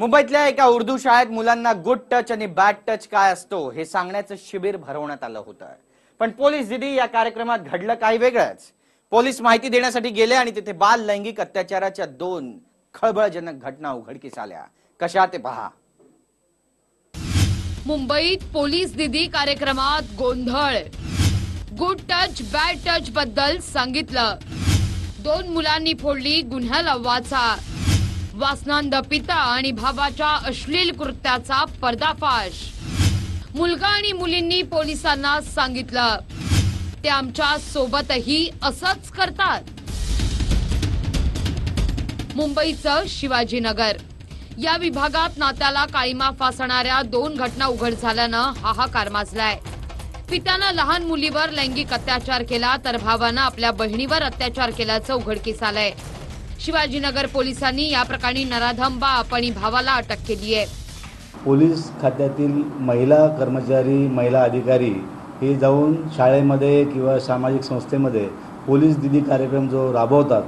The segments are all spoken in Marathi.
मुंबईतल्या एका उर्दू शाळेत मुलांना गुड टच आणि बॅड टच काय असतो हे सांगण्याचं शिबिर भरवण्यात आलं होतं. पण पोलीस दिदी या कार्यक्रमात घडलं काही वेगळंच. पोलीस माहिती देण्यासाठी गेले आणि तिथे बाल लैंगिक अत्याचाराच्या दोन खळबळजनक घटना उघडकीस आल्या. कशा ते पहा. मुंबईत पोलीस दिदी कार्यक्रमात गोंधळ. गुड टच बॅड टच बद्दल सांगितलं. दोन मुलांनी फोडली गुन्ह्याला वाचा. वासनांद पिता आणि भावाच्या अश्लील कृत्याचा पर्दाफाश. मुलगा आणि मुलींनी पोलिसांना सांगितलं. ते आमच्या सोबतही असंच करतात. मुंबईचं शिवाजीनगर. या विभागात नात्याला काळीमा फासणाऱ्या दोन घटना उघड झाल्यानं हाहाकार माजलाय. पित्यानं लहान मुलीवर लैंगिक अत्याचार केला तर भावानं आपल्या बहिणीवर अत्याचार केल्याचं उघडकीस आलंय. शिवाजीनगर पोलिसांनी या प्रकरणी नराधम बाप आणि भावाला अटक केली आहे. पोलीस खात्यातील महिला कर्मचारी महिला अधिकारी हे जाऊन शाळेमध्ये किंवा सामाजिक संस्थेमध्ये पोलीस दिदी कार्यक्रम जो राबवतात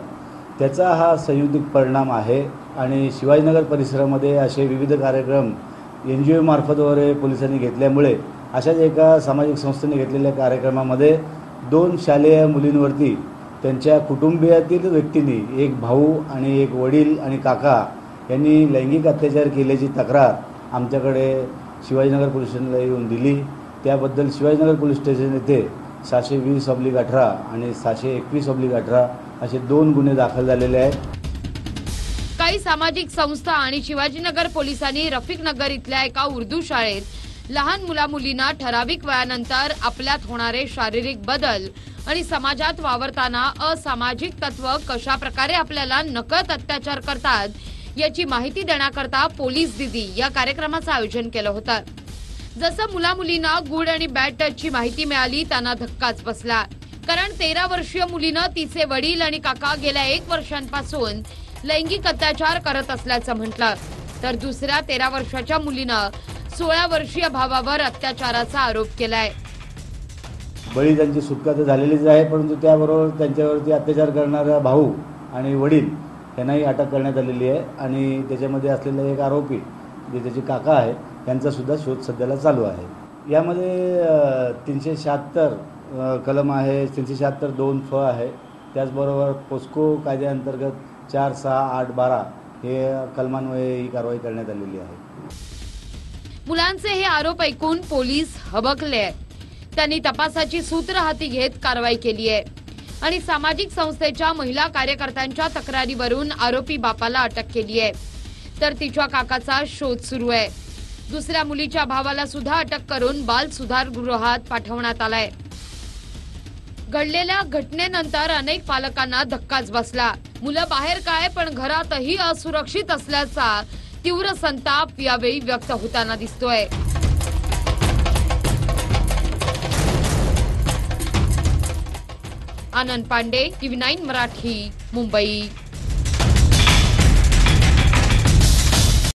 त्याचा हा संयुक्तिक परिणाम आहे आणि शिवाजीनगर परिसरामध्ये असे विविध कार्यक्रम एन जी ओमार्फत वगैरे पोलिसांनी घेतल्यामुळे अशाच एका सामाजिक संस्थेने घेतलेल्या कार्यक्रमामध्ये दोन शालेय मुलींवरती त्यांच्या कुटुंबियातील व्यक्तींनी एक भाऊ आणि एक वडील आणि काका यांनी लैंगिक अत्याचार केल्याची तक्रार आमच्याकडे शिवाजीनगर पोलीस स्टेशनला येऊन दिली. त्याबद्दल शिवाजीनगर पोलीस स्टेशन येथे सहाशे वीस ऑब्लिक अठरा आणि सहाशे एकवीस ऑब्लिक अठरा असे दोन गुन्हे दाखल झालेले आहेत. काही सामाजिक संस्था आणि शिवाजीनगर पोलिसांनी रफिक नगर इथल्या एका उर्दू शाळेत लहान मुला मुलींना ठराविक वयानंतर आपल्यात होणारे शारीरिक बदल आणि समाजात वावरताना असामाजिक तत्व कशा प्रकारे आपल्याला नकळत अत्याचार करतात याची माहिती देण्याकरता पोलीस दिदी या कार्यक्रमाचं आयोजन केलं होतं. जसं मुला मुलींना गुड आणि बॅड टचची माहिती मिळाली त्यांना धक्काच बसला. कारण तेरा वर्षीय मुलीनं तिचे वडील आणि काका गेल्या एक वर्षांपासून लैंगिक अत्याचार करत असल्याचं म्हटलं. तर दुसऱ्या तेरा वर्षाच्या मुलीनं सोळा वर्षीय भावावर अत्याचाराचा आरोप केलाय. बळी त्यांची सुटका तर झालेलीच आहे परंतु त्याबरोबर त्यांच्यावरती अत्याचार करणारा भाऊ आणि वडील यांनाही अटक करण्यात आलेली आहे आणि त्याच्यामध्ये असलेला एक आरोपी जे त्याचे काका आहे त्यांचा सुद्धा शोध सध्याला चालू आहे. यामध्ये तीनशे शहात्तर कलम आहे तीनशे शहात्तर दोन फ आहे. त्याचबरोबर पोस्को कायद्याअंतर्गत चार सहा आठ बारा हे कलमान्वये ही कारवाई करण्यात आलेली आहे. मुलांचे हे आरोप ऐकून पोलीस हबकले त्यांनी तपासाची सूत्र हाती घेत कारवाई केली आहे. आणि सामाजिक संस्थेच्या महिला कार्यकर्त्यांच्या तक्रारीवरून आरोपी बापाला अटक केली आहे. तर तिच्या काकाचा शोध सुरू आहे. दुसऱ्या मुलीच्या भावाला सुद्धा अटक करून बाल सुधार गृहात पाठवण्यात आलाय. घडलेल्या घटनेनंतर अनेक पालकांना धक्काच बसला. मुलं बाहेर काय पण घरातही असुरक्षित असल्याचा तीव्र संताप ये व्यक्त होता दिसतोय. Anand Pande TV nine Marathi Mumbai.